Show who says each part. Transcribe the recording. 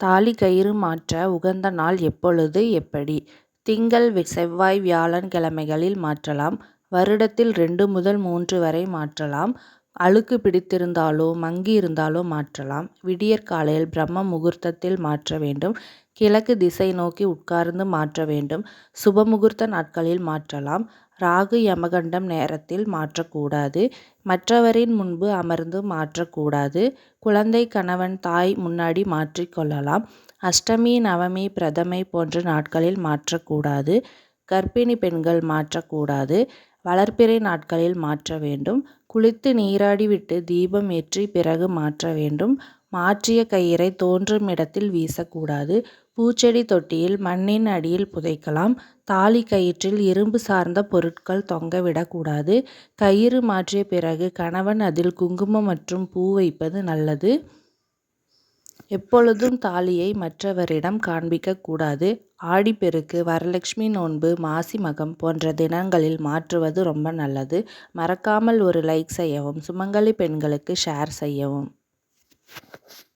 Speaker 1: தாலி கயிறு மாற்ற உகந்த நாள் எப்பொழுது எப்படி? திங்கள் செவ்வாய் வியாழன் கிழமைகளில் மாற்றலாம். வருடத்தில் ரெண்டு முதல் மூன்று வரை மாற்றலாம். அழுக்கு பிடித்திருந்தாலோ மங்கி இருந்தாலோ மாற்றலாம். விடியற்காலையில் பிரம்ம முகூர்த்தத்தில் மாற்ற வேண்டும். கிழக்கு திசை நோக்கி உட்கார்ந்து மாற்ற வேண்டும். சுபமுகூர்த்த நாட்களில் மாற்றலாம். ராகு யமகண்டம் நேரத்தில் மாற்றக்கூடாது. மற்றவரின் முன்பு அமர்ந்து மாற்றக்கூடாது. குழந்தை கணவன் தாய் முன்னாடி மாற்றிக் கொள்ளலாம். அஷ்டமி நவமி பிரதமை போன்ற நாட்களில் மாற்றக்கூடாது. கர்ப்பிணி பெண்கள் மாற்றக்கூடாது. வளர்பிறை நாட்களில் மாற்ற வேண்டும். குளித்து நீராடிவிட்டு தீபம் ஏற்றி பிறகு மாற்ற வேண்டும். மாற்றிய கயிறை தோன்றும் இடத்தில் வீசக்கூடாது. பூச்செடி தொட்டியில் மண்ணின் அடியில் புதைக்கலாம். தாலி கயிற்றில் இரும்பு சார்ந்த பொருட்கள் தொங்கவிடக்கூடாது கயிறு மாற்றிய பிறகு கணவன் அதில் குங்குமம் மற்றும் பூ வைப்பது நல்லது. எப்பொழுதும் தாலியை மற்றவரிடம் காண்பிக்கக்கூடாது ஆடிப்பெருக்கு வரலட்சுமி நோன்பு மாசி மகம் போன்ற தினங்களில் மாற்றுவது ரொம்ப நல்லது. மறக்காமல் ஒரு லைக் செய்யவும். சுமங்கலி பெண்களுக்கு ஷேர் செய்யவும்.